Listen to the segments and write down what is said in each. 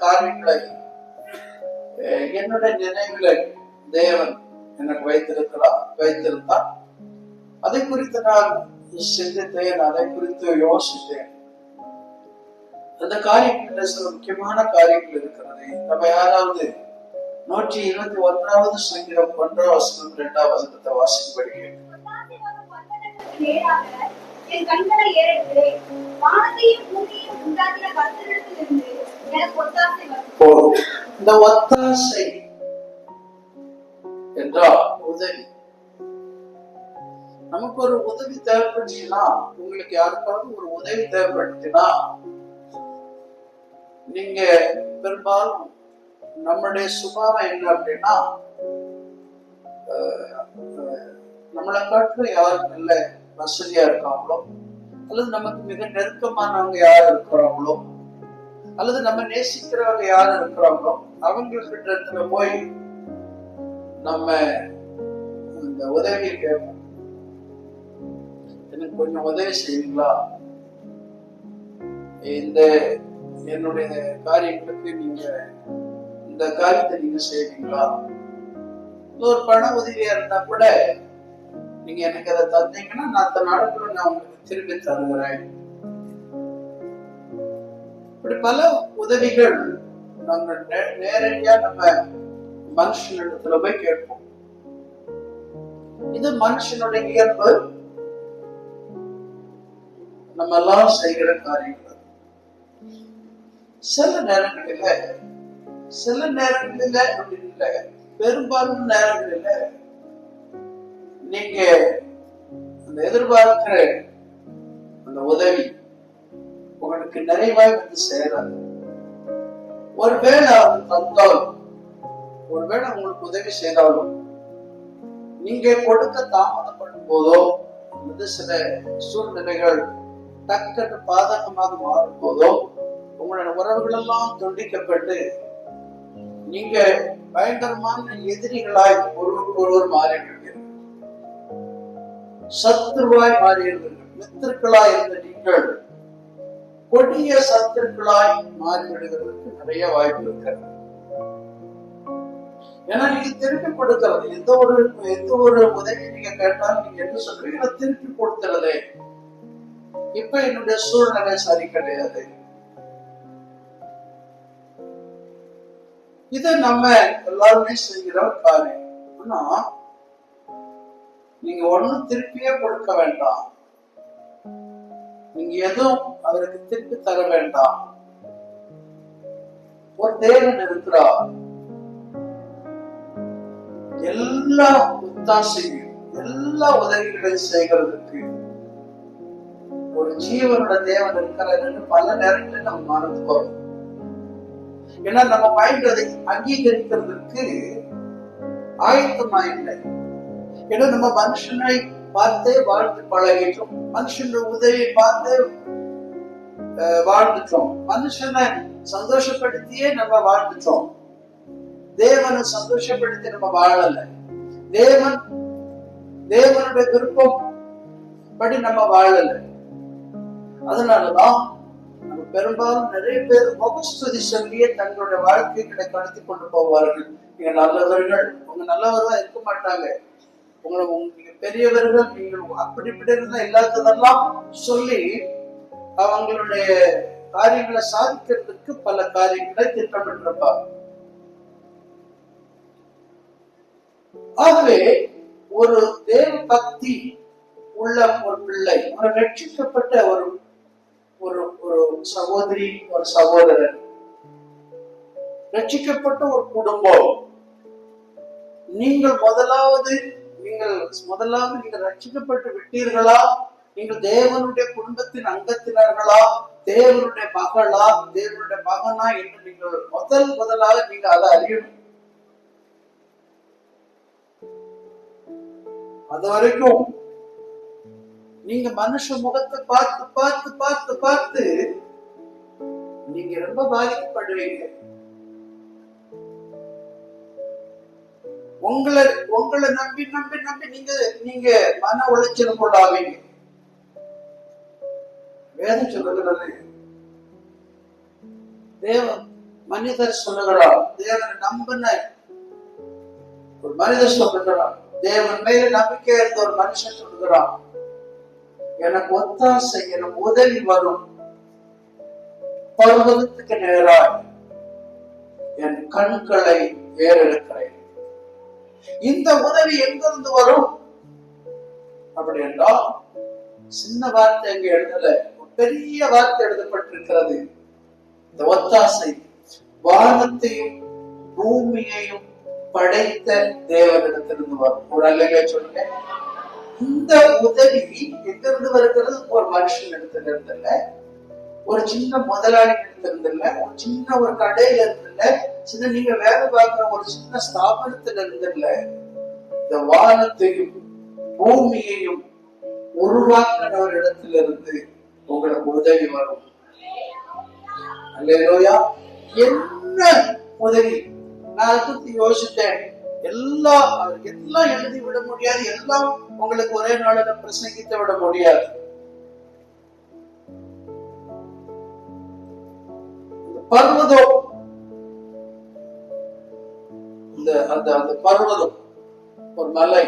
காரியங்களை அஹ், என்னுடைய நினைவில் தேவன் எனக்கு வைத்திருக்கிறார் வைத்திருந்தார். அதை குறித்து நான் சிந்தித்தேன் அதை குறித்து யோசித்தேன். அந்த காரியங்கள் சில முக்கியமான காரியங்கள் இருக்கிறது. நம்ம யாராவது நூற்றி இருபத்தி ஒன்றாவது சங்கீதம் ஒன்றாம் வசனம் இரண்டாம் வசனத்தை வாசிக்கும்படி என் கண்களை ஏறெடுக்கிறேன் வானத்தையும் பூமியையும் உண்டாக்கின கர்த்தரிடத்திலிருந்து போதும் இந்த ஒத்தாசை என்றால் உதவி. நமக்கு ஒரு உதவி தேவைப்படுச்சுன்னா உங்களுக்கு யாருக்காவது ஒரு உதவி தேவைப்படுச்சுன்னா நீங்க பெரும்பாலும் நம்மளுடைய சுபாவம் என்ன அப்படின்னா நம்மளை காட்டிலும் யாரும் நல்ல வசதியா இருக்காங்களோ அல்லது நமக்கு மிக நெருக்கமானவங்க யார் இருக்கிறாங்களோ அல்லது நம்ம நேசிக்கிறவங்க யார் இருக்கிறாங்களோ அவங்ககிட்ட இடத்துல போய் நம்ம இந்த உதவியை கேட்போம். எனக்கு கொஞ்சம் உதவி செய்வீங்களா? இந்த என்னுடைய காரியங்களுக்கு நீங்க இந்த காரியத்தை நீங்க செய்வீங்களா? ஒரு பண உதவியா இருந்தா கூட நீங்க எனக்கு அதை தந்தீங்கன்னா நான் அத்தனை நாடுகளும் நான் உங்களுக்கு திருப்பி தருகிறேன். இப்படி பல உதவிகள் நம்ம நேரடியா நம்ம மனுஷனிடத்துல போய் கேட்போம். இது மனுஷனுடைய இயல்பு. நம்ம எல்லாம் செய்கிற காரியங்கள். சில நேரங்களில சில நேரங்களில அப்படின்னு இல்ல. பெரும்பாலும் நேரங்களில நீங்க அந்த எதிர்பார்க்கிற அந்த உதவி உங்களுக்கு நிறைவாய் வந்து சேராது. ஒருவேளை அவர் தந்தாலும் ஒருவேளை உங்களுக்கு உதவி செய்தாலும் நீங்க கொடுக்க தாமதப்படும் போதோ அல்லது சில சூழ்நிலைகள் டக்குன்னு பாதகமாக மாறும் போதோ உங்களோட உறவுகள் எல்லாம் துண்டிக்கப்பட்டு நீங்க பயங்கரமான எதிரிகளாய் ஒருவருக்கு ஒருவர் மாறிடுவீர்கள். சத்ருவாய் மாறியிருந்தீர்கள் மித்திருக்களாய் இருந்த நீங்கள் கொடிய சத்துக்களாய் மாறிவிடுவதற்கு நிறைய வாய்ப்பு இருக்கிறது ஏன்னா நீங்க திருப்பி கொடுக்கிறது எந்த ஒரு எந்த ஒரு உதவி நீங்க கேட்டாலும் நீங்க என்ன சொல்றீங்க? நான் திருப்பி கொடுத்துறதே இப்ப என்னுடைய சூழ்நிலை சரி கிடையாது. இதை நம்ம எல்லாருமே செய்கிற ஒரு காரியம் ஆனா நீங்க ஒண்ணும் திருப்பியே கொடுக்க வேண்டாம். நீங்க எதுவும் அவருக்கு திருப்பி தர வேண்டாம். ஒரு தேவன் இருக்கிறார். எல்லா ஒத்தாசையும் எல்லா உதவிகளையும் செய்கிறதுக்கு ஒரு ஜீவனோட தேவன் இருக்கிறாருன்னு பல நேரங்களில் நம்ம மறந்து போறோம் ஏன்னா நம்ம மைண்ட் அதை அங்கீகரிக்கிறதுக்கு ஆயத்தமா இல்லை. ஏன்னா நம்ம மனுஷனை பார்த்தே வாழ்ந்து பழகிட்டோம். மனுஷனோட உதவி பார்த்து வாழ்ந்துட்டோம். மனுஷனை சந்தோஷப்படுத்தியே நம்ம வாழ்ந்துட்டோம். தேவனை சந்தோஷப்படுத்தி நம்ம வாழல. தேவன் தேவனுடைய விருப்பம் படி நம்ம வாழல. அதனாலதான் நம்ம பெரும்பாலும் நிறைய பேர் முகஸ்துதி சொல்லியே தங்களுடைய வாழ்க்கைகளை கடத்தி கொண்டு போவார்கள். நீங்க நல்லவர்கள் உங்க நல்லவர்களா இருக்க மாட்டாங்க. உங்களை நீங்க பெரியவர்கள் நீங்கள் அப்படி இப்படி இருந்தா இல்லாததெல்லாம் சொல்லி அவங்களுடைய காரியங்களை சாதிக்கிறதுக்கு பல காரியங்களை திட்டமிட்டிருப்பார் ஆகவே ஒரு தேவ பக்தி உள்ள ஒரு பிள்ளை ஒரு ரட்சிக்கப்பட்ட ஒரு ஒரு ஒரு சகோதரி ஒரு சகோதரன் ரட்சிக்கப்பட்ட ஒரு குடும்பம் நீங்கள் முதலாவது நீங்கள் முதலாவது நீங்கள் ரட்சிக்கப்பட்டு விட்டீர்களா? நீங்கள் தேவனுடைய குடும்பத்தின் அங்கத்தினர்களா? தேவனுடைய மகளா? தேவனுடைய மகனா என்று நீங்கள் முதல் முதலாக நீங்க அதை அறியணும். அது வரைக்கும் நீங்க மனுஷ முகத்தை பார்த்து பார்த்து பார்த்து பார்த்து நீங்க ரொம்ப பாதிக்கப்படுவீங்க. உங்களை உங்களை நம்பி நம்பி நம்பி நீங்க நீங்க மன உளைச்சல் கொள்ளாவீங்க வேதம் சொல்லுகிறது. தேவ மனிதர் சொல்லுகிறார். தேவனை நம்பின ஒரு மனிதர் சொல்லுகிறார். தேவன் மேல நம்பிக்கை இருந்த ஒரு மனுஷன் சொல்லுகிறான் எனக்கு ஒத்தாசை எனக்கு உதவி வரும். பருவத்துக்கு நேராய் என் கண்களை ஏறெடுக்கிறேன் இந்த உதவி எங்கிருந்து வரும்? அப்படி என்றால் சின்ன வார்த்தை அங்க எழுதல? பெரிய வார்த்தை எழுதப்பட்டிருக்கிறது. இந்த ஒத்தாசை வானத்தையும் பூமியையும் படைத்த தேவனிடத்திலிருந்து வரும். ஒரு அல்லையா சொல்லுங்க. இந்த உதவி எங்கிருந்து வருகிறது? ஒரு மனுஷன் இடத்துல இல்ல. ஒரு சின்ன முதலாளி இடத்துல ஒரு சின்ன ஒரு கடையில இருந்துல்ல சின்ன நீங்க வேலை பார்க்கிற ஒரு சின்ன ஸ்தாபனத்துல இருந்துல்ல இந்த வானத்தையும் பூமியையும் உருவாக்கின ஒரு இடத்துல இருந்து உங்களுக்கு உதவி வரும். அல்லேலூயா. என்ன உதவி? நான் அதை யோசித்தேன். எல்லாம் எல்லாம் எழுதி விட முடியாது. எல்லாம் உங்களுக்கு ஒரே நாளில் பிரசங்கித்து விட முடியாது. பர்வதம். இந்த அந்த அந்த பர்வதம். ஒரு மலை.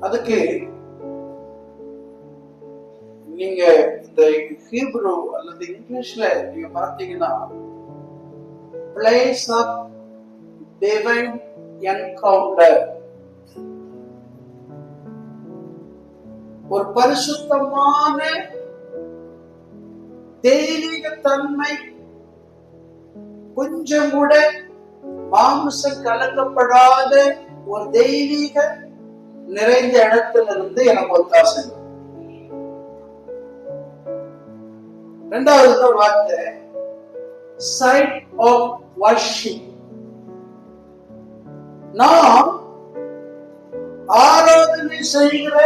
அதுக்கு நீங்க இந்த ஹீப்ரோ அல்லது இங்கிலீஷ்ல நீங்க பார்த்தீங்கன்னா பிளேஸ் ஆஃப் டிவைன் என்கவுண்டர் ஒரு பரிசுத்தமான தெய்வீக தன்மை கொஞ்சம் கூட மாமிசம் கலக்கப்படாத ஒரு தெய்வீக நிறைந்த இடத்துல இருந்து எனக்கு ஒத்தாசை. ரெண்டாவது ஒரு வார்த்தை சைட் ஆஃப் வர்ஷிப் நாம் ஆராதனை செய்கிற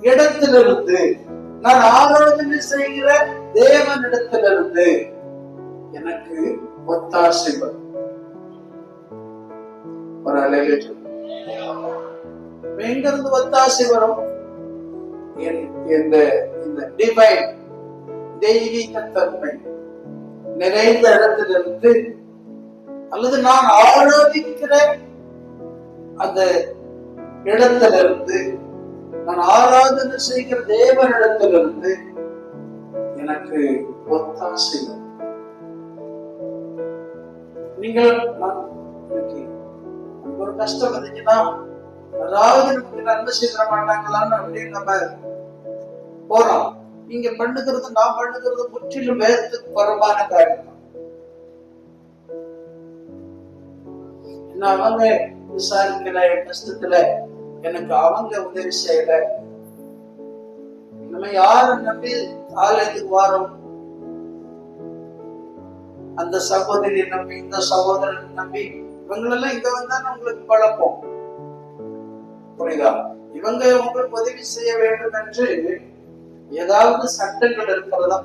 இடத்திலிருந்து நான் ஆராதனை செய்கிற தேவனிடத்திலிருந்து எனக்கு ஒத்தாசை வரும். ஒரு அலையில எங்கிருந்து ஒத்தாசை வரும்? என்- இந்த இந்த டிவைன் தெய்வீக தன்மை நிறைந்த இடத்திலிருந்து அல்லது நான் ஆராதிக்கிற அந்த இடத்திலிருந்து நான் ஆராதனை செய்கிற தேவனிடத்திலிருந்து எனக்கு ஒத்தாசை நீங்கள் ஒரு கஷ்டம் வந்துச்சுன்னா அதாவது நமக்கு நன்மை செய்ய மாட்டாங்களான்னு அப்படின்னு நம்ம போறோம். நீங்க பண்ணுகிறது நான் பண்ணுகிறது முற்றிலும் வேதத்துக்கு புறம்பான காரியம். என்ன அவங்க விசாரிக்கல கஷ்டத்துல எனக்கு அவங்க உதவி செய்யல. நம்ம யார நம்பி ஆலயத்துக்கு வரோம் அந்த சகோதரியை நம்பி இந்த சகோதரன் நம்பி இவங்களெல்லாம் இங்க வந்தா உங்களுக்கு பழப்போம் புரியுதா? இவங்க உங்களுக்கு உதவி செய்ய வேண்டும் என்று ஏதாவது சட்டங்கள் இருக்கிறதா?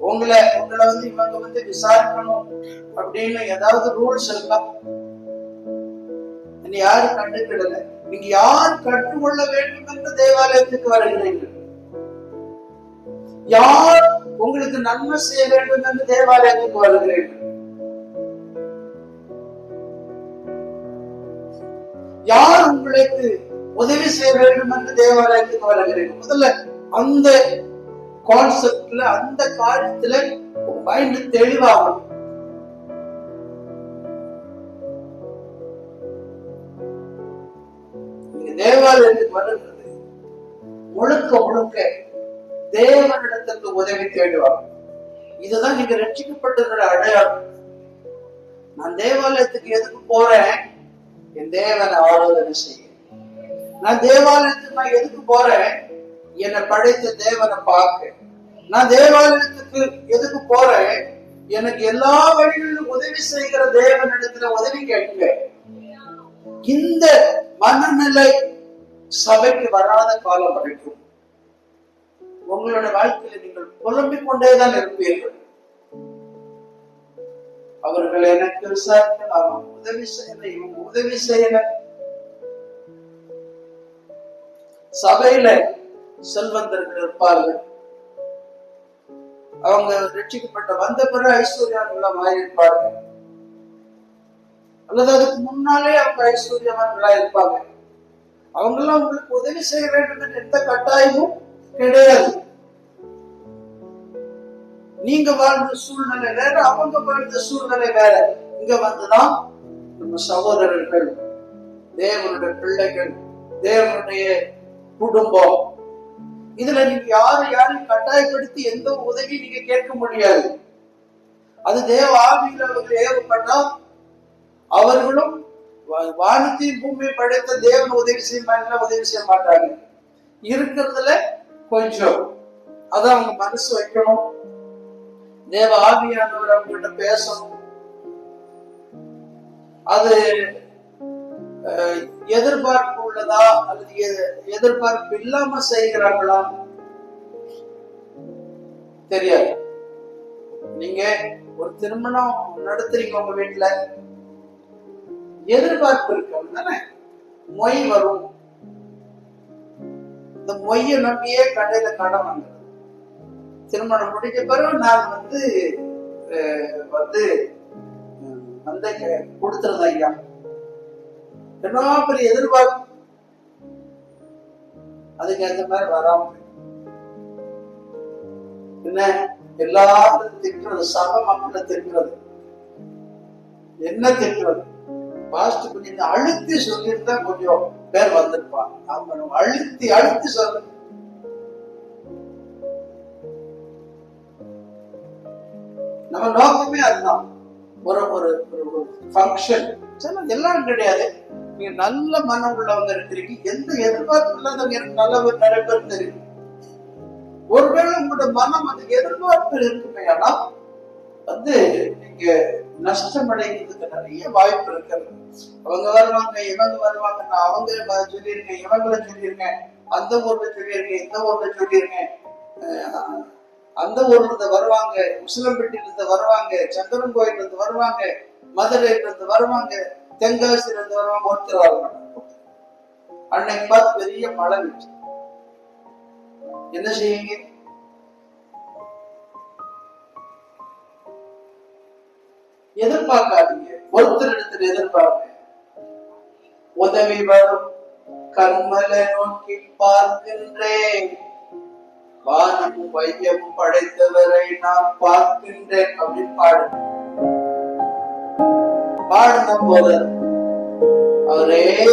உங்களை உங்களை வந்து இவங்க வந்து விசாரிக்கணும் அப்படின்னு ஏதாவது ரூல்ஸ் இருக்கா? என்னை யாரும் கண்டுக்கிடல. நீங்க யார் கற்றுக்கொள்ள வேண்டும் என்று தேவாலயத்துக்கு வருகிறீர்கள்? யார் உங்களுக்கு நன்மை செய்ய வேண்டும் என்று தேவாலயத்துக்கு வருகிறீர்கள்? யார் உங்களுக்கு உதவி செய்ய வேண்டும் என்று தேவாலயத்துக்கு வருகிறீர்கள்? முதல்ல அந்த கான்செப்ட்ல அந்த காரியத்துல மைண்ட் தெளிவாகும் தேவாலயத்துக்கு வருகிறது முழுக்க முழுக்க தேவனிடத்திற்கு உதவி தேடுவாங்க இதுதான் நீங்க ரட்சிக்கப்பட்டிருக்கிற அடையாளம். நான் தேவாலயத்துக்கு எதுக்கு போறேன்? என் தேவனை ஆராதனை செய்ய. நான் தேவாலயத்துக்கு நான் எதுக்கு போறேன்? என்னை படைத்த தேவனை பார்க்க. நான் தேவாலயத்துக்கு எதுக்கு போறேன்? எனக்கு எல்லா வழிகளிலும் உதவி செய்கிற தேவனிடத்துல உதவி கேட்க. இந்த மனநிலை சபைக்கு வராத காலம் வரைக்கும் உங்களோட வாழ்க்கையில நீங்கள் புலம்பிக் கொண்டேதான் இருப்பீர்கள். அவர்கள் எனக்கு விசாரிக்கலாம் உதவி செய்யல இவங்க உதவி செய்யல சபையில செல்வந்தர்கள் இருப்பார்கள். அவங்க ரட்சிக்கப்பட்ட வந்த பிறகு ஐஸ்வர்யான்களா மாறி இருப்பாங்க அல்லது அதுக்கு முன்னாலே அவங்க ஐஸ்வர்யவான்களா இருப்பாங்க. அவங்கெல்லாம் உங்களுக்கு உதவி செய்ய வேண்டும் என்று எந்த கட்டாயமும் கிடையாது. நீங்க வாழ்ந்த சூழ்நிலை வேற அவங்க வாழ்ந்த சூழ்நிலை வேற. இங்க வந்துதான் நம்ம சகோதரர்கள் தேவனுடைய பிள்ளைகள் தேவனுடைய குடும்பம். இதுல நீங்க யாரு யாரையும் கட்டாயப்படுத்தி எந்த உதவி நீங்க கேட்க முடியாது. அது தேவ ஆவியில் அவர்கள் ஏவப்பட்டா அவர்களும் வானத்தையும் பூமியை படைத்த தேவன் உதவி செய்ய மாட்டாங்க உதவி செய்ய மாட்டாங்க இருக்கிறதுல கொஞ்சம் அதான் அவங்க மனசு வைக்கணும். தேவ ஆவியானவர் அவங்ககிட்ட பேசணும். அது எதிர்பார்ப்பு உள்ளதா அல்லது எதிர்பார்ப்பு இல்லாம செய்கிறாங்களா? தெரியாது. நீங்க ஒரு திருமணம் நடத்துறீங்க உங்க வீட்டுல. எதிர்பார்ப்பு இருக்கு தானே? மொய் வரும். இந்த மொய்யை நம்பியே கடையில கடன் வாங்குறது. திருமணம் முடிஞ்ச பிறகு நான் வந்து வந்து உம், வந்து ஐயா. என்னவா பெரிய எதிர்பார்ப்பு. அதுக்கு ஏத்த மாதிரி வராம என்ன? எல்லாரும் திட்டுறது சக மக்களை திட்டுறது. என்ன திட்டுறது? பாஸ்ட் கொஞ்சம் அழுத்தி சொல்லியிருந்தா கொஞ்சம் பேர் வந்திருப்பான் அவங்க நம்ம அழுத்தி அழுத்தி சொல்ல நம்ம நோக்கமே அதுதான். ஒரு ஒரு ஒரு ஃபங்க்ஷன் எல்லாரும் கிடையாது. நீங்க நல்ல மனம் உள்ளவங்க இருக்கிறீங்க. எந்த எதிர்பார்ப்பு இல்லாதவங்க எனக்கு நல்ல ஒரு நிறைய பேர் தெரியும். ஒருவேளை உங்களோட மனம் அந்த எதிர்பார்ப்பு இருக்குமே ஆனால் வந்து நீங்க நஷ்டம் அடைகிறதுக்கு நிறைய வாய்ப்பு இருக்கிறது. அவங்க வருவாங்க இவங்க வருவாங்க நான் அவங்க சொல்லியிருக்கேன் இவங்கள சொல்லியிருக்கேன் அந்த ஊர்ல சொல்லியிருக்கேன் இந்த ஊர்ல சொல்லியிருக்கேன். அந்த ஊர்ல இருந்து வருவாங்க உசிலம்பட்டியில இருந்து வருவாங்க சந்திரன் கோயில் இருந்து வருவாங்க மதுரையில இருந்து வருவாங்க தென்காசியில இருந்து வருவாங்க ஒருத்தர் வருவாங்க அன்னைக்கு பார்த்து பெரிய மழை என்ன செய்வீங்க? எதிர்பார்க்காதீங்க. ஒருத்தர் இடத்துல எதிர்பார்க்க உதவி வரும். கண்மலை நோக்கி பார்க்கின்றேன். வானமும் வையமும் படைத்தவரை நான் பார்க்கின்றேன். அப்படின்னு பாடு பாடின போது அவரே